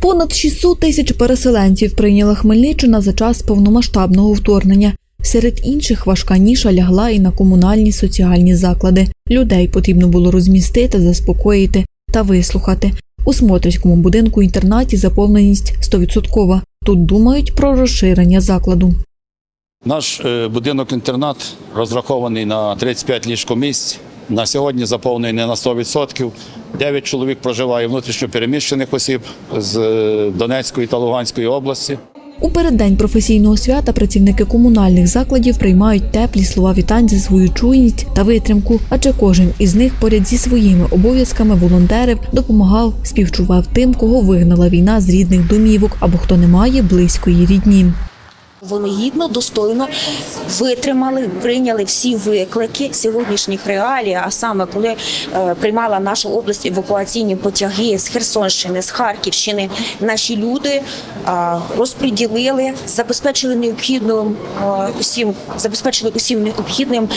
Понад 600 тисяч переселенців прийняла Хмельниччина за час повномасштабного вторгнення. Серед інших важка ніша лягла і на комунальні соціальні заклади. Людей потрібно було розмістити, заспокоїти та вислухати. У Смотрицькому будинку інтернаті заповненість 100%. Тут думають про розширення закладу. Наш е, будинок-інтернат розрахований на 35 ліжкомісць. На сьогодні заповнений на 100%. 9 чоловік проживає внутрішньо переміщених осіб з е, Донецької та Луганської області. У переддень професійного свята працівники комунальних закладів приймають теплі слова вітань за свою чуйність та витримку, адже кожен із них поряд зі своїми обов'язками волонтерів допомагав, співчував тим, кого вигнала війна з рідних домівок або хто не має близької рідні. Вони гідно, достойно витримали, прийняли всі виклики сьогоднішніх реалій. А саме коли е, приймала наша область евакуаційні потяги з Херсонщини, з Харківщини, наші люди е, розподілили, забезпечили необхідну е, усім, забезпечили усім необхідним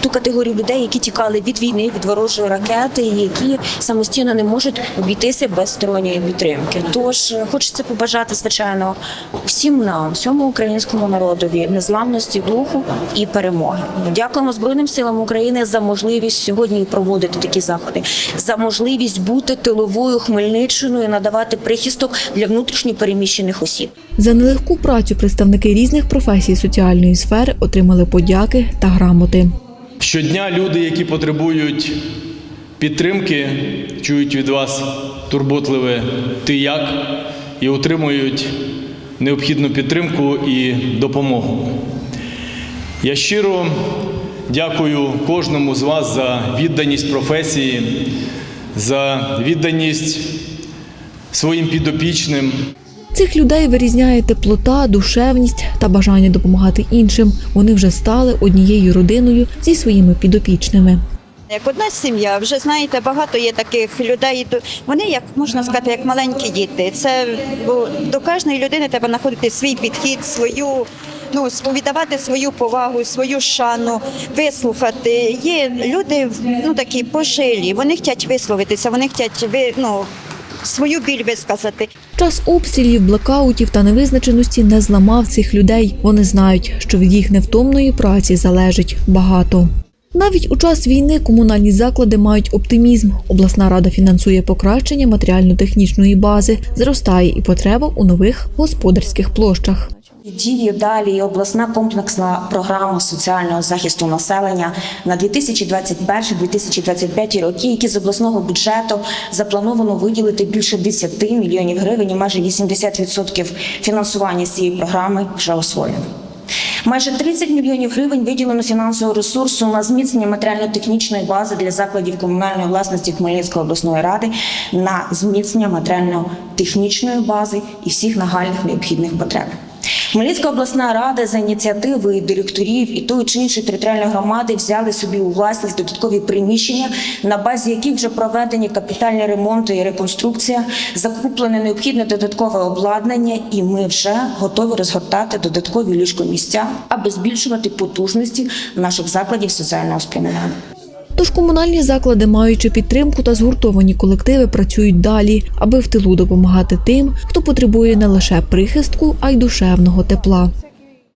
ту категорію людей, які тікали від війни, від ворожої ракети, які самостійно не можуть обійтися без сторонньої підтримки. Тож хочеться побажати, звичайно, всім нам, всьому українському народові, незламності духу і перемоги. Дякуємо Збройним силам України за можливість сьогодні проводити такі заходи, за можливість бути тиловою Хмельниччиною, надавати прихисток для внутрішньо переміщених осіб. За нелегку працю представники різних професій соціальної сфери отримали подяки та грамоти. Щодня люди, які потребують підтримки, чують від вас турботливе ти як і отримують необхідну підтримку і допомогу. Я щиро дякую кожному з вас за відданість професії, за відданість своїм підопічним. Цих людей вирізняє теплота, душевність та бажання допомагати іншим. Вони вже стали однією родиною зі своїми підопічними. Як одна сім'я, вже знаєте, багато є таких людей. Вони, як можна сказати, як маленькі діти. Це бо до кожної людини треба знаходити свій підхід, свою. Ну, віддавати свою повагу, свою шану, вислухати. Є люди ну такі пожилі, вони хочуть висловитися, вони хочуть ви, ну, свою біль висказати. Час обстрілів, блекаутів та невизначеності не зламав цих людей. Вони знають, що від їх невтомної праці залежить багато. Навіть у час війни комунальні заклади мають оптимізм. Обласна рада фінансує покращення матеріально-технічної бази, зростає і потреба у нових господарських площах. Діє далі обласна комплексна програма соціального захисту населення на 2021-2025 роки, які з обласного бюджету заплановано виділити більше 10 мільйонів гривень майже 80% фінансування цієї програми вже освоєно. Майже 30 мільйонів гривень виділено фінансового ресурсу на зміцнення матеріально-технічної бази для закладів комунальної власності Хмельницької обласної ради на зміцнення матеріально-технічної бази і всіх нагальних необхідних потреб. Хмельницька обласна рада за ініціативи директорів і тої чи іншої територіальної громади взяли собі у власність додаткові приміщення, на базі яких вже проведені капітальні ремонти і реконструкція, закуплене необхідне додаткове обладнання, і ми вже готові розгортати додаткові ліжкомісця, аби збільшувати потужності наших закладів соціального спрямування. Тож комунальні заклади, маючи підтримку та згуртовані колективи, працюють далі, аби в тилу допомагати тим, хто потребує не лише прихистку, а й душевного тепла.